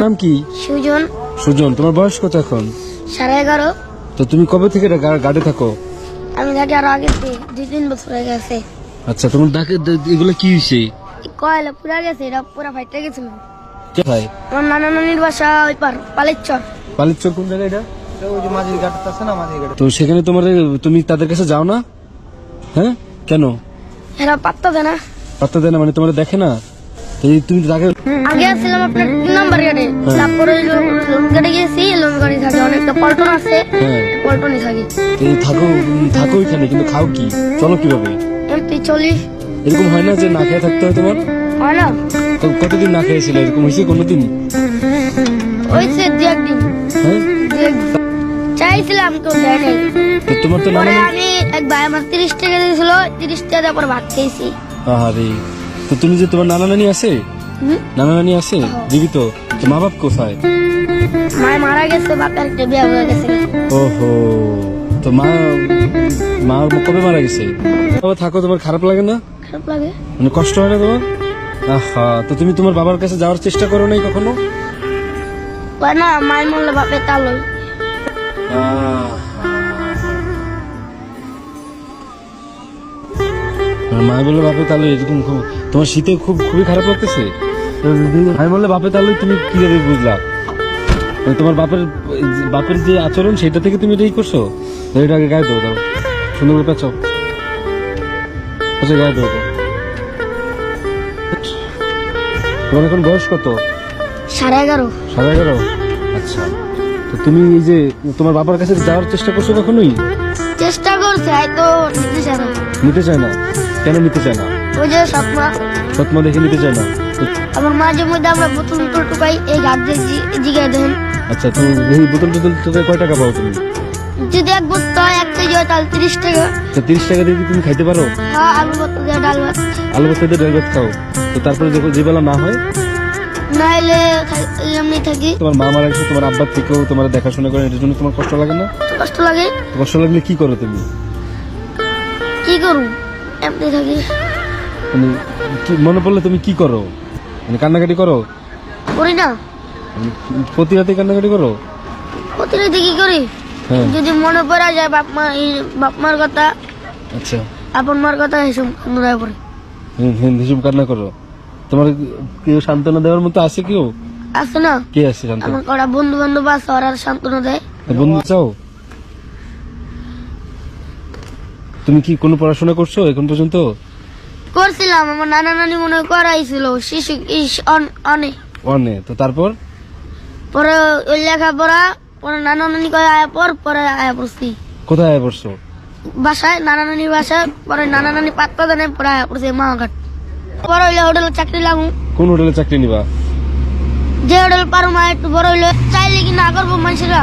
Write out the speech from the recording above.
নাম কি? সুজন। সুজন তোমার বয়স কত এখন? সাড়ে এগারো। তো তুমি কবে থেকে গাড়ি থাকো? আমি থাকি আরও আগে থেকে, দুই তিন বছর হয়ে গেছে। আচ্ছা তোমার ডাকে এগুলো কি হয়েছে কয়লা পুরা গেছে এটা পুরা ফাইটে গেছিল কোথায় আমার নানা নানির বাসা ওই পার পালের চর কোন জায়গায় এটা ওই যে মাঝির ঘাট আছে না মাঝির ঘাট। তো সেখানে তোমার তুমি তাদের কাছে যাও না? হ্যাঁ? কেন? এরা পাত্তা দেয় না। পাত্তা দেয় না মানে তোমার দেখে না? তুমি তাকে আগে আসছিলাম আপনার তিন নম্বর গাড়ি। তারপরে গেছি থাকে। অনেকটা পল্টন আছে। হ্যাঁ। পল্টনই থাকি। থাকো থাকো এখানে কিন্তু খাও কি? চলো কীভাবে? এমপি চল্লিশ এরকম হয় না যে না খেয়ে থাকতে হয় তোমার? হয় না। তো কতদিন না খেয়েছিল? এরকম হয়েছে কোনোদিন? হয়েছে দু একদিন। হ্যাঁ? দু একদিন। চাইছিলাম কেউ দেয় নাই। তো তোমার তো আমি এক ভাই আমার তিরিশ টাকা দিয়েছিল তিরিশ টাকা দেওয়ার পর ভাত খেয়েছি। আরে তো তুমি যে তোমার নানা নানি আছে? নানা নানি আছে? জীবিত? তো মা বাপ কোথায়? মায় মারা গেছে বাপের একটা বিয়ে হয়ে গেছে। ওহো তো মা মা কবে মারা গেছে? বাবা থাকো তোমার খারাপ লাগে না? খারাপ লাগে? মানে কষ্ট হয় না তোমার? আহা তো তুমি তোমার বাবার কাছে যাওয়ার চেষ্টা করো নাই কখনো? না মায় মরলে বাপে তালই। আর মা বললে বাপে তাহলে এরকম তোমার শীতে খুব খুবই খারাপ লাগতেছে? আমি বললে বাপে তাহলে তুমি কীভাবে বুঝলা? মানে তোমার বাপের বাপের যে আচরণ সেটা থেকে তুমি এটাই করছ? এটা আগে গায়ে দেবো দাও। সুন্দর করে পেঁচাও। আচ্ছা গায়ে দেবো দাও। তোমার এখন বয়স কত? সাড়ে এগারো। সাড়ে এগারো? আচ্ছা। তো তুমি এই যে তোমার বাবার কাছে যাওয়ার চেষ্টা করছ কখনোই? চেষ্টা করছে হয়তো নিতে চায় না। নিতে চায় না? কেন নিতে চায় না? ওই যে সৎমা। সৎমা দেখে নিতে চায় না? আমার মাঝে মধ্যে আমরা বোতল বোতল টুকাই এই ঘাট দিয়ে জি- জিগাই দেন। আচ্ছা তো এই বোতল টোতল তোদের কয় টাকা পাও তুমি? যদি এক বস্তা হয় এক কেজি হয় তাহলে তিরিশ টাকা। তো তিরিশ টাকা দিয়ে কি তুমি খাইতে পারো? হ্যাঁ আলু ভর্তা দিয়ে ডাল ভাত। আলু বস্তা দিয়ে ডাল ভাত খাও। তো তারপরে দেখো যে বেলা না হয় নাইলে এমনি থাকি। তোমার মা মারা গেছে তোমার আব্বার থেকেও তোমার দেখাশোনা করে এটার জন্য তোমার কষ্ট লাগে না? কষ্ট লাগে? কষ্ট লাগলে কি করো তুমি? কি করুন এমনি থাকি। মানে কি মনে পড়লে তুমি কি করো? মানে কান্নাকাটি করো? করি না। মানে প্রতি রাতে কান্নাকাটি করো? প্রতিনিধি কি করি? হ্যাঁ। যদি মনে পড়া যায় বাপ মা বাপ মার কথা আচ্ছা। আপন মার কথা এসব নড়ায় পড়ে। হুম, হুম, হিসুম কান্না করো। তোমার কেউ সান্ত্বনা দেওয়ার মতো আছে কেউ? আছে না? কে আছে সান্ত্বনা? আমার কটা বন্ধু বান্ধব আছে ওরা সান্ত্বনা দেয়। বন্ধু চাও? তুমি কি কোনো পড়াশোনা করছ এখন পর্যন্ত? করছিলাম আমার নানা নানি মনে করাইছিল শিশু অন- অনে। অনে তো তারপর? পরে ওই লেখাপড়া পরে নানা নানি কয় আয়া পর পরে আয়া পড়ছি। কোথায় আয় পড়ছো? বাসায় নানা নানি বাসায় পরে নানা নানি পাত্তা দেয় নাই, পরে আয়া পড়ছে মাঘাট পরে হইলে হোটেলে চাকরি লাগু কোন হোটেলে চাকরি নিবা? যে হোটেল পারো মা একটু বড় হইলে চাইলে কি না করব মানুষেরা?